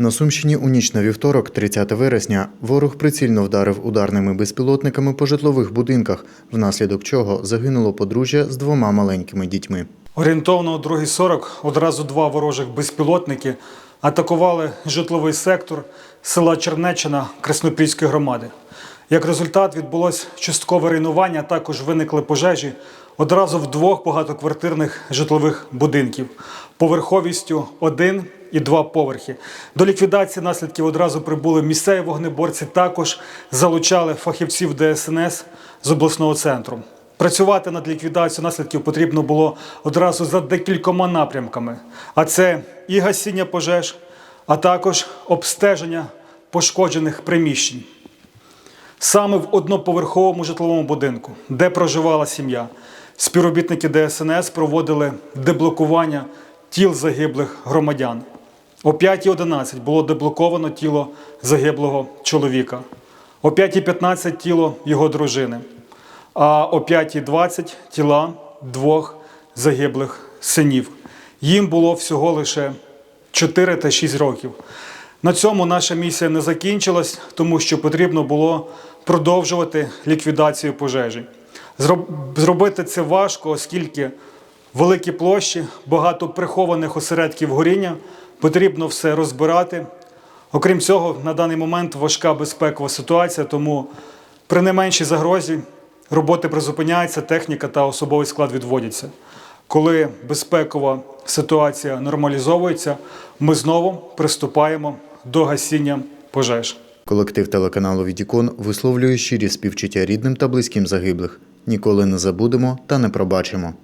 На Сумщині у ніч на вівторок, 30 вересня, ворог прицільно вдарив ударними безпілотниками по житлових будинках, внаслідок чого загинуло подружжя з двома маленькими дітьми. Орієнтовно о 2.40 одразу два ворожих безпілотники атакували житловий сектор села Чернеччина Краснопільської громади. Як результат відбулось часткове руйнування, також виникли пожежі одразу в двох багатоквартирних житлових будинків поверховістю один і два поверхи. До ліквідації наслідків одразу прибули місцеві вогнеборці, також залучали фахівців ДСНС з обласного центру. Працювати над ліквідацією наслідків потрібно було одразу за декількома напрямками. А це і гасіння пожеж, а також обстеження пошкоджених приміщень. Саме в одноповерховому житловому будинку, де проживала сім'я, співробітники ДСНС проводили деблокування тіл загиблих громадян. О 5.11 було деблоковано тіло загиблого чоловіка, о 5.15 тіло його дружини, а о 5.20 тіла двох загиблих синів. Їм було всього лише 4 та 6 років. На цьому наша місія не закінчилась, тому що потрібно було продовжувати ліквідацію пожежі. Зробити це важко, оскільки великі площі, багато прихованих осередків горіння, потрібно все розбирати. Окрім цього, на даний момент важка безпекова ситуація, тому при не меншій загрозі роботи призупиняються, техніка та особовий склад відводяться. Коли безпекова ситуація нормалізовується, ми знову приступаємо до гасіння пожеж. Колектив телеканалу Відікон висловлює щирі співчуття рідним та близьким загиблих. Ніколи не забудемо та не пробачимо.